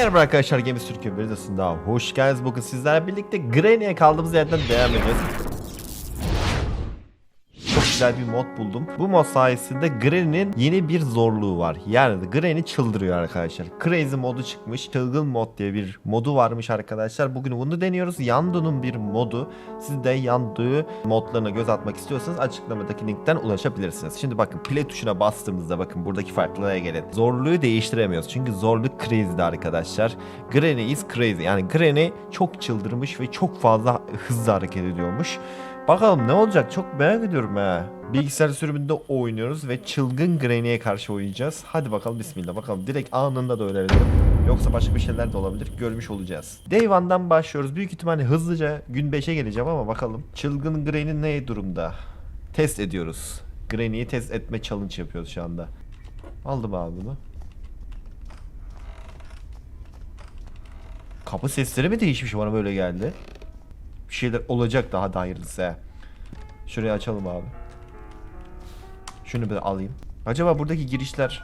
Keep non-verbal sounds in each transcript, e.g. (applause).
Merhaba arkadaşlar Gemi Türkiye videosunda hoş geldiniz. Bugün sizlerle birlikte Granny'e kaldığımız yerden devam ediyoruz. Güzel bir mod buldum. Bu mod sayesinde Granny'nin yeni bir zorluğu var. Yani Granny çıldırıyor arkadaşlar. Crazy modu çıkmış. Çılgın mod diye bir modu varmış arkadaşlar. Bugün bunu deniyoruz. Yando'nun bir modu. Siz de Yando'yu modlarına göz atmak istiyorsanız açıklamadaki linkten ulaşabilirsiniz. Şimdi bakın play tuşuna bastığımızda bakın buradaki farklılığa gelin. Zorluğu değiştiremiyoruz. Çünkü zorluk crazy'di arkadaşlar. Granny is crazy. Yani Granny çok çıldırmış ve çok fazla hızlı hareket ediyormuş. Bakalım ne olacak çok merak ediyorum ha. Bilgisayar sürümünde oynuyoruz ve çılgın Granny'e karşı oynayacağız. Hadi bakalım bismillah bakalım direkt anında da öğrenelim. Yoksa başka bir şeyler de olabilir görmüş olacağız. Day 1'dan başlıyoruz. Büyük ihtimalle hızlıca gün 5'e geleceğim ama bakalım. Çılgın Granny ne durumda? Test ediyoruz. Granny'yi test etme challenge yapıyoruz şu anda. Aldım abi bunu. Kapı sesleri mi değişmiş bana böyle geldi? Bir şeyler olacak daha da hayırlısı. Şurayı açalım abi. Şunu bir alayım. Acaba buradaki girişler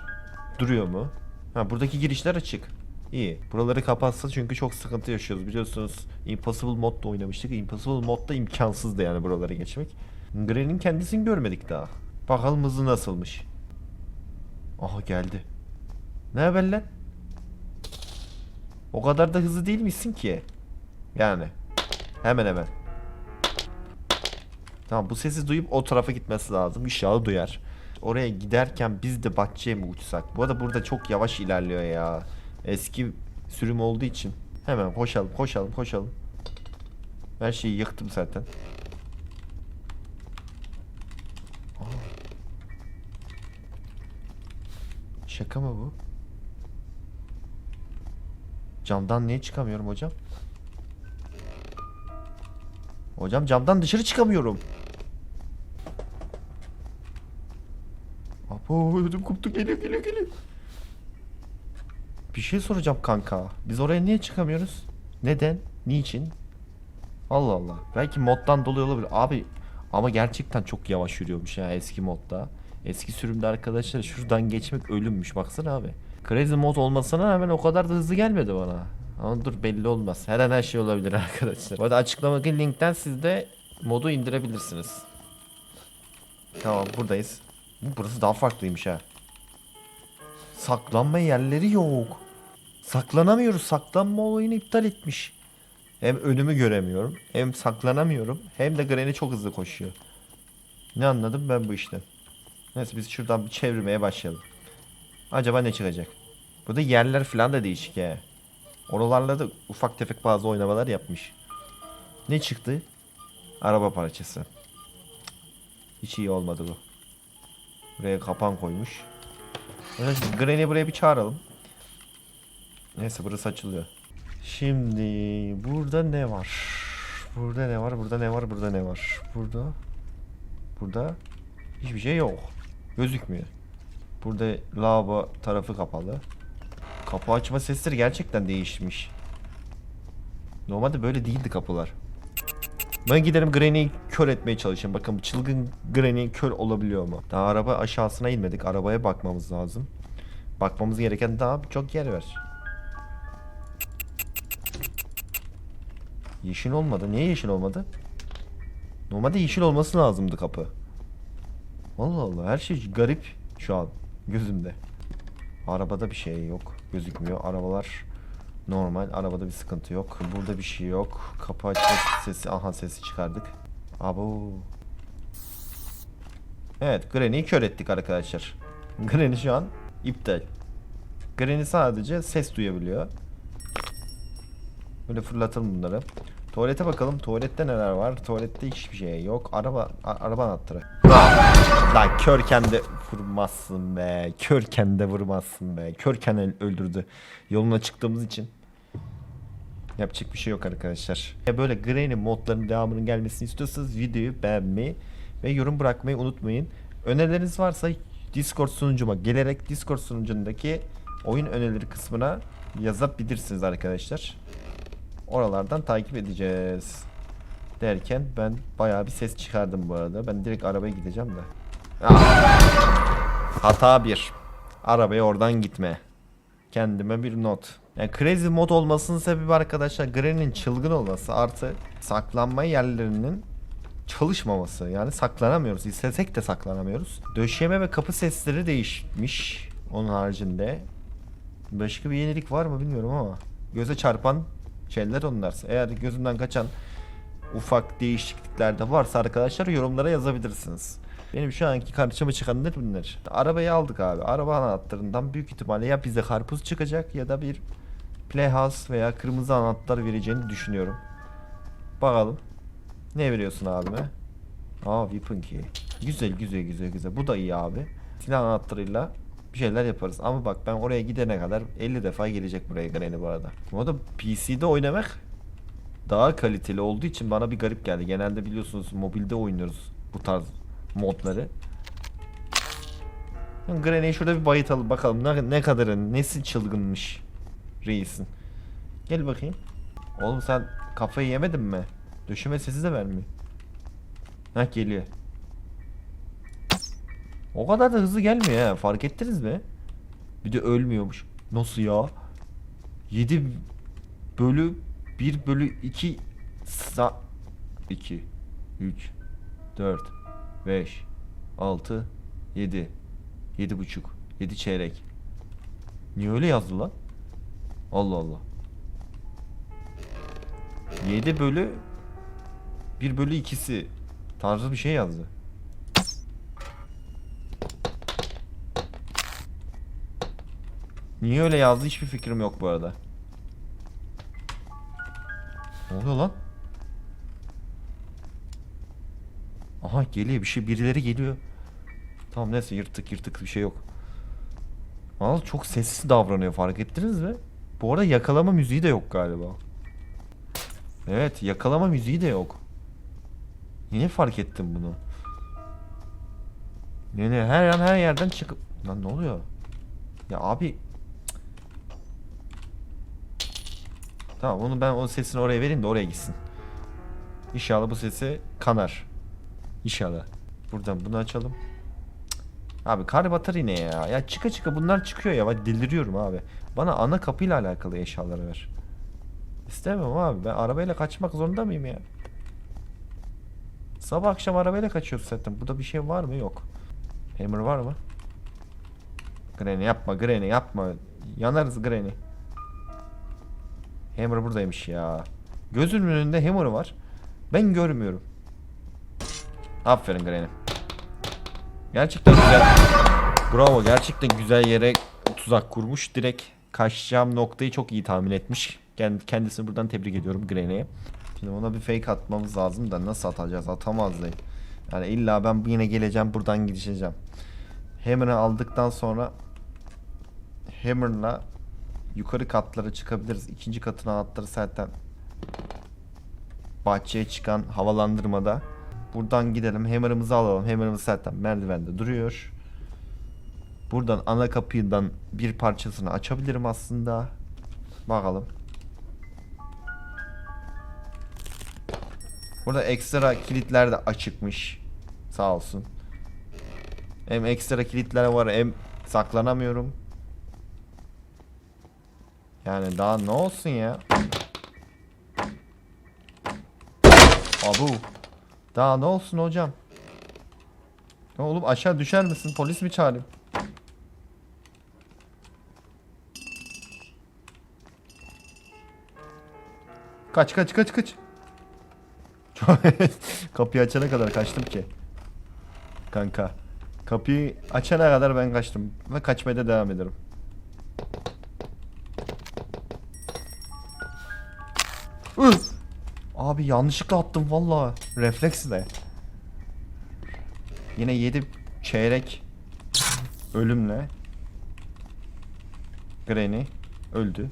duruyor mu? Ha buradaki girişler açık. İyi. Buraları kapatsa çünkü çok sıkıntı yaşıyoruz. Biliyorsunuz Impossible modda oynamıştık. Impossible modda imkansızdı yani buralara geçmek. Granny'nin kendisini görmedik daha. Bakalım hızı nasılmış. Aha geldi. Ne haber lan? O kadar da hızlı değil misin ki? Yani. Hemen hemen. Tamam bu sesi duyup o tarafa gitmesi lazım. İnşallah duyar. Oraya giderken biz de bahçeye mi uçsak? Bu arada burada çok yavaş ilerliyor ya. Eski sürüm olduğu için. Hemen koşalım koşalım koşalım. Her şeyi yıktım zaten. Şaka mı bu? Camdan niye çıkamıyorum hocam? Hocam camdan dışarı çıkamıyorum. Apo ödüm koptu geliyor geliyor geliyor. Bir şey soracağım kanka. Biz oraya niye çıkamıyoruz? Neden? Niçin? Allah Allah. Belki moddan dolayı olabilir. Abi ama gerçekten çok yavaş yürüyormuş ya eski modda. Eski sürümde arkadaşlar şuradan geçmek ölümmüş baksana abi. Crazy mod olmasına rağmen o kadar da hızlı gelmedi bana. Ama dur belli olmaz. Her an her şey olabilir (laughs) arkadaşlar. Bu arada açıklamadaki linkten siz de modu indirebilirsiniz. Tamam buradayız. Burası daha farklıymış ha. Saklanma yerleri yok. Saklanamıyoruz. Saklanma olayını iptal etmiş. Hem önümü göremiyorum. Hem saklanamıyorum. Hem de Granny çok hızlı koşuyor. Ne anladım ben bu işten? Neyse biz şuradan bir çevirmeye başlayalım. Acaba ne çıkacak? Burada yerler falan da değişik he. Oralarla da ufak tefek bazı oynamalar yapmış. Ne çıktı? Araba parçası. Hiç iyi olmadı bu. Buraya kapan koymuş. Evet, Granny buraya bir çağıralım. Neyse burası açılıyor. Şimdi burada ne var? Burada ne var? Burada ne var? Burada ne var? Burada Burada hiçbir şey yok. Gözükmüyor. Burada lavabo tarafı kapalı. Kapı açma sesleri gerçekten değişmiş. Normalde böyle değildi kapılar. Ben giderim Granny'yi kör etmeye çalışayım. Bakın bu çılgın Granny kör olabiliyor mu? Daha araba aşağısına inmedik. Arabaya bakmamız lazım. Bakmamız gereken daha çok yer var. Yeşil olmadı. Niye yeşil olmadı? Normalde yeşil olması lazımdı kapı. Allah Allah her şey garip şu an gözümde. Arabada bir şey yok. Gözükmüyor. Arabalar normal. Arabada bir sıkıntı yok. Burada bir şey yok. Kapı açma sesi. Aha sesi çıkardık. Abo. Evet Granny'yi kör ettik arkadaşlar. (laughs) Granny şu an iptal. Granny sadece ses duyabiliyor. Böyle fırlatalım bunları. Tuvalete bakalım. Tuvalette neler var? Tuvalette hiçbir şey yok. Araba araba anahtarı. Lan körken de vurmazsın be. Körken de vurmazsın be. Körken öl- öldürdü. Yoluna çıktığımız için. Yapacak bir şey yok arkadaşlar. Böyle Granny modlarının devamının gelmesini istiyorsanız videoyu beğenmeyi ve yorum bırakmayı unutmayın. Önerileriniz varsa Discord sunucuma gelerek Discord sunucundaki oyun önerileri kısmına yazabilirsiniz arkadaşlar. Oralardan takip edeceğiz. Derken ben bayağı bir ses çıkardım bu arada. Ben direkt arabaya gideceğim de. Ah! Hata bir. Arabaya oradan gitme. Kendime bir not. Yani crazy mod olmasının sebebi arkadaşlar Granny'nin çılgın olması artı saklanma yerlerinin çalışmaması. Yani saklanamıyoruz. İstesek de saklanamıyoruz. Döşeme ve kapı sesleri değişmiş. Onun haricinde. Başka bir yenilik var mı bilmiyorum ama. Göze çarpan şeyler onlar. Eğer gözümden kaçan ufak değişiklikler de varsa arkadaşlar yorumlara yazabilirsiniz. Benim şu anki karşıma çıkanlar bunlar. Arabayı aldık abi. Araba anahtarından büyük ihtimalle ya bize karpuz çıkacak ya da bir Playhouse veya kırmızı anahtar vereceğini düşünüyorum. Bakalım. Ne veriyorsun abime? Aa weapon key. Güzel güzel güzel güzel. Bu da iyi abi. Silah anahtarıyla bir şeyler yaparız. Ama bak ben oraya gidene kadar 50 defa gelecek buraya Granny bu arada. Bu arada PC'de oynamak daha kaliteli olduğu için bana bir garip geldi. Genelde biliyorsunuz mobilde oynuyoruz bu tarz modları. Granny'yi şurada bir bayıtalım bakalım ne, ne kadarı nesi çılgınmış reisin. Gel bakayım. Oğlum sen kafayı yemedin mi? Döşeme sesi de vermiyor. Heh geliyor. O kadar da hızlı gelmiyor ha. Fark ettiniz mi? Bir de ölmüyormuş. Nasıl ya? 7 bölü 1 bölü 2 sa 2 3 4 5 6 7 7 buçuk 7 çeyrek Niye öyle yazdı lan? Allah Allah 7 bölü 1 bölü 2'si tarzı bir şey yazdı. Niye öyle yazdı hiçbir fikrim yok bu arada. Ne oluyor lan? Aha geliyor bir şey birileri geliyor. Tamam neyse yırtık yırtık bir şey yok. Ama çok sessiz davranıyor fark ettiniz mi? Bu arada yakalama müziği de yok galiba. Evet yakalama müziği de yok. Yine fark ettim bunu. Yani her an her yerden çıkıp... Lan ne oluyor? Ya abi... Tamam onu ben o sesini oraya vereyim de oraya gitsin. İnşallah bu sesi kanar. İnşallah. Buradan bunu açalım. Abi kar batar yine ya. Ya çıka çıka bunlar çıkıyor ya. Ben deliriyorum abi. Bana ana kapıyla alakalı eşyaları ver. İstemem abi. Ben arabayla kaçmak zorunda mıyım ya? Sabah akşam arabayla kaçıyoruz zaten. Burada bir şey var mı? Yok. Hammer var mı? Granny yapma Granny yapma. Yanarız Granny. Hammer buradaymış ya. Gözümün önünde Hammer var. Ben görmüyorum. Aferin Granny. Gerçekten güzel. Bravo gerçekten güzel yere tuzak kurmuş. Direkt kaçacağım noktayı çok iyi tahmin etmiş. Kend- Kendisini buradan tebrik ediyorum Granny'e. Şimdi ona bir fake atmamız lazım da nasıl atacağız? Atamaz değil. Yani illa ben yine geleceğim buradan gideceğim. Hammer'ı aldıktan sonra Hammer'la yukarı katlara çıkabiliriz. İkinci katın anahtarı zaten bahçeye çıkan havalandırmada. Buradan gidelim. Hammer'ımızı alalım. Hammer'ımız zaten merdivende duruyor. Buradan ana kapıdan bir parçasını açabilirim aslında. Bakalım. Burada ekstra kilitler de açıkmış. Sağ olsun. Hem ekstra kilitler var hem saklanamıyorum. Yani daha ne olsun ya? Abu. Daha ne olsun hocam? Ne oğlum aşağı düşer misin? Polis mi çağırayım? Kaç kaç kaç kaç. (laughs) Kapıyı açana kadar kaçtım ki. Kanka. Kapıyı açana kadar ben kaçtım. Ve kaçmaya da devam ederim. Abi yanlışlıkla attım valla. Refleksle. Yine 7 çeyrek ölümle. Granny öldü.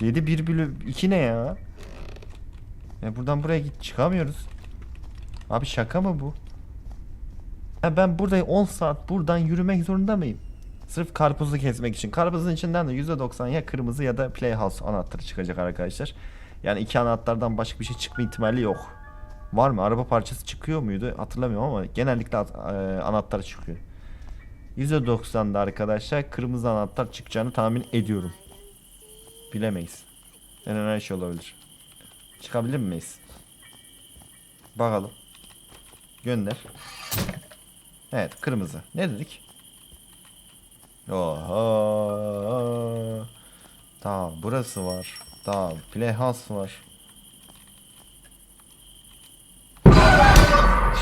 7 1 bölü 2 ne ya? Ya buradan buraya git çıkamıyoruz. Abi şaka mı bu? Ya ben burada 10 saat buradan yürümek zorunda mıyım? Sırf karpuzu kesmek için. Karpuzun içinden de %90 ya kırmızı ya da Playhouse anahtarı çıkacak arkadaşlar. Yani iki anahtardan başka bir şey çıkma ihtimali yok. Var mı? Araba parçası çıkıyor muydu? Hatırlamıyorum ama genellikle e, anahtar çıkıyor. %90'da arkadaşlar kırmızı anahtar çıkacağını tahmin ediyorum. Bilemeyiz. En önemli şey olabilir. Çıkabilir miyiz? Bakalım. Gönder. Evet kırmızı. Ne dedik? Oha. Tamam burası var. Tamam playhouse var.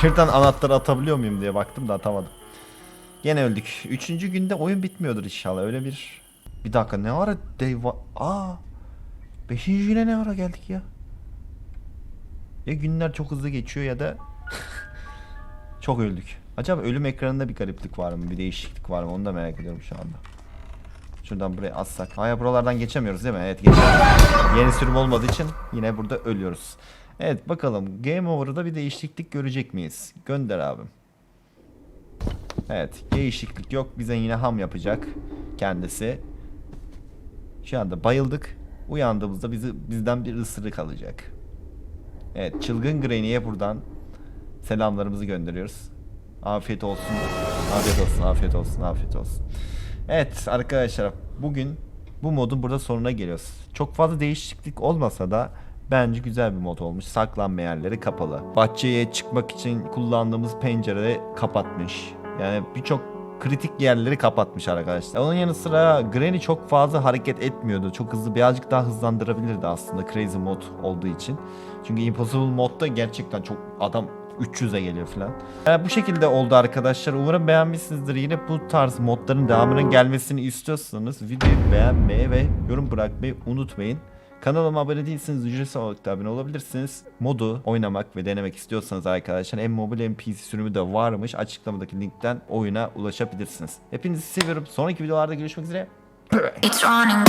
Şuradan anahtarı atabiliyor muyum diye baktım da atamadım. Gene öldük. Üçüncü günde oyun bitmiyordur inşallah. Öyle bir... Bir dakika ne ara dev va- Aa! Beşinci güne ne ara geldik ya? Ya günler çok hızlı geçiyor ya da... (laughs) çok öldük. Acaba ölüm ekranında bir gariplik var mı? Bir değişiklik var mı? Onu da merak ediyorum şu anda. Şuradan buraya atsak. Aya buralardan geçemiyoruz değil mi? Evet geçemiyoruz. Yeni sürüm olmadığı için yine burada ölüyoruz. Evet bakalım Game Over'da bir değişiklik görecek miyiz? Gönder abim. Evet değişiklik yok. Bize yine ham yapacak kendisi. Şu anda bayıldık. Uyandığımızda bizi bizden bir ısırık alacak. Evet çılgın Granny'e buradan selamlarımızı gönderiyoruz. Afiyet olsun. Afiyet olsun, afiyet olsun, afiyet olsun. Evet arkadaşlar bugün bu modun burada sonuna geliyoruz. Çok fazla değişiklik olmasa da bence güzel bir mod olmuş. Saklanma yerleri kapalı. Bahçeye çıkmak için kullandığımız pencere kapatmış. Yani birçok kritik yerleri kapatmış arkadaşlar. Onun yanı sıra Granny çok fazla hareket etmiyordu. Çok hızlı birazcık daha hızlandırabilirdi aslında Crazy mod olduğu için. Çünkü Impossible modda gerçekten çok adam 300'e geliyor falan. Yani bu şekilde oldu arkadaşlar. Umarım beğenmişsinizdir. Yine bu tarz modların devamının gelmesini istiyorsanız videoyu beğenmeyi ve yorum bırakmayı unutmayın. Kanalıma abone değilseniz ücretsiz olarak da abone olabilirsiniz. Modu oynamak ve denemek istiyorsanız arkadaşlar hem mobil hem PC sürümü de varmış. Açıklamadaki linkten oyuna ulaşabilirsiniz. Hepinizi seviyorum. Sonraki videolarda görüşmek üzere. It's running.